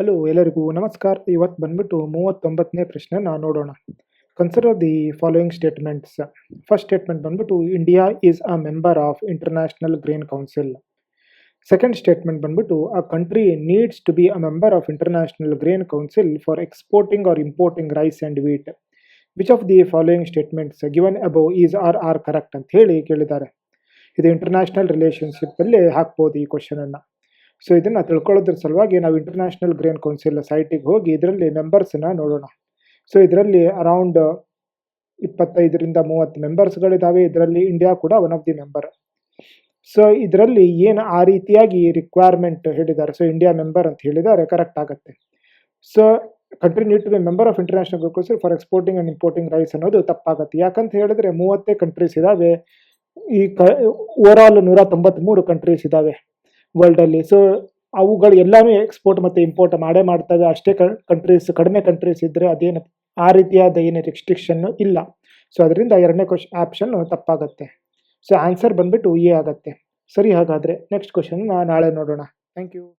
Hello, ಎಲ್ಲರಿಗೂ ನಮಸ್ಕಾರ. ಇವತ್ತು ಬಂದ್ಬಿಟ್ಟು ಮೂವತ್ತೊಂಬತ್ತನೇ ಪ್ರಶ್ನೆನ ನೋಡೋಣ. Consider the following statements first statement ಬಂದ್ಬಿಟ್ಟು India is a member of international green council second statement ಬಂದ್ಬಿಟ್ಟು a country needs to be a member of international grain council for exporting or importing rice and wheat which of the following statements given above is are are correct ಅಂತ ಹೇಳಿ ಕೇಳಿದ್ದಾರೆ. ಇದು international ರಿಲೇಷನ್ಶಿಪ್ಪಲ್ಲಿ ಹಾಕ್ಬೋದು ಈ ಕ್ವಶನನ್ನು so ಇದನ್ನು ತಿಳ್ಕೊಳ್ಳೋದ್ರ ಸಲುವಾಗಿ ನಾವು international grain council ಸೈಟಿಗೆ ಹೋಗಿ ಇದರಲ್ಲಿ ಮೆಂಬರ್ಸನ್ನ ನೋಡೋಣ. ಸೊ ಇದರಲ್ಲಿ ಅರೌಂಡ್ ಇಪ್ಪತ್ತೈದರಿಂದ ಮೂವತ್ತು ಮೆಂಬರ್ಸ್ಗಳಿದ್ದಾವೆ ಇದರಲ್ಲಿ ಇಂಡಿಯಾ ಕೂಡ one of the member so ಇದರಲ್ಲಿ ಏನು ಆ ರೀತಿಯಾಗಿ ರಿಕ್ವೈರ್ಮೆಂಟ್ ಹೇಳಿದ್ದಾರೆ? ಸೊ ಇಂಡಿಯಾ ಮೆಂಬರ್ ಅಂತ ಹೇಳಿದ್ದಾರೆ ಕರೆಕ್ಟ್ ಆಗುತ್ತೆ. So country need to be member of international council for exporting and importing rice ಅನ್ನೋದು ತಪ್ಪಾಗುತ್ತೆ. ಯಾಕಂತ ಹೇಳಿದ್ರೆ ಮೂವತ್ತೇ ಕಂಟ್ರೀಸ್ ಇದ್ದಾವೆ ಈ ಕ ಓವರ್ ಆಲ್ ನೂರ ತೊಂಬತ್ತ್ಮೂರು ಕಂಟ್ರೀಸ್ ಇದ್ದಾವೆ ವರ್ಲ್ಡಲ್ಲಿ ಸೊ ಅವುಗಳು ಎಲ್ಲಾನು ಎಕ್ಸ್ಪೋರ್ಟ್ ಮತ್ತು ಇಂಪೋರ್ಟ್ ಮಾಡೇ ಮಾಡ್ತವೆ. ಅಷ್ಟೇ ಕಂಟ್ರೀಸ್ ಕಡಿಮೆ ಕಂಟ್ರೀಸ್ ಇದ್ದರೆ ಅದೇನು, ಆ ರೀತಿಯಾದ ಏನು ರಿಸ್ಟ್ರಿಕ್ಷನ್ನು ಇಲ್ಲ. ಸೊ ಅದರಿಂದ ಎರಡನೇ ಕ್ವಶ್ ಆಪ್ಷನ್ ತಪ್ಪಾಗುತ್ತೆ. ಸೊ ಆನ್ಸರ್ ಬಂದ್ಬಿಟ್ಟು ಎ ಆಗುತ್ತೆ. ಸರಿ ಹಾಗಾದರೆ ನೆಕ್ಸ್ಟ್ ಕ್ವಶನ್ ನಾಳೆ ನೋಡೋಣ. Thank you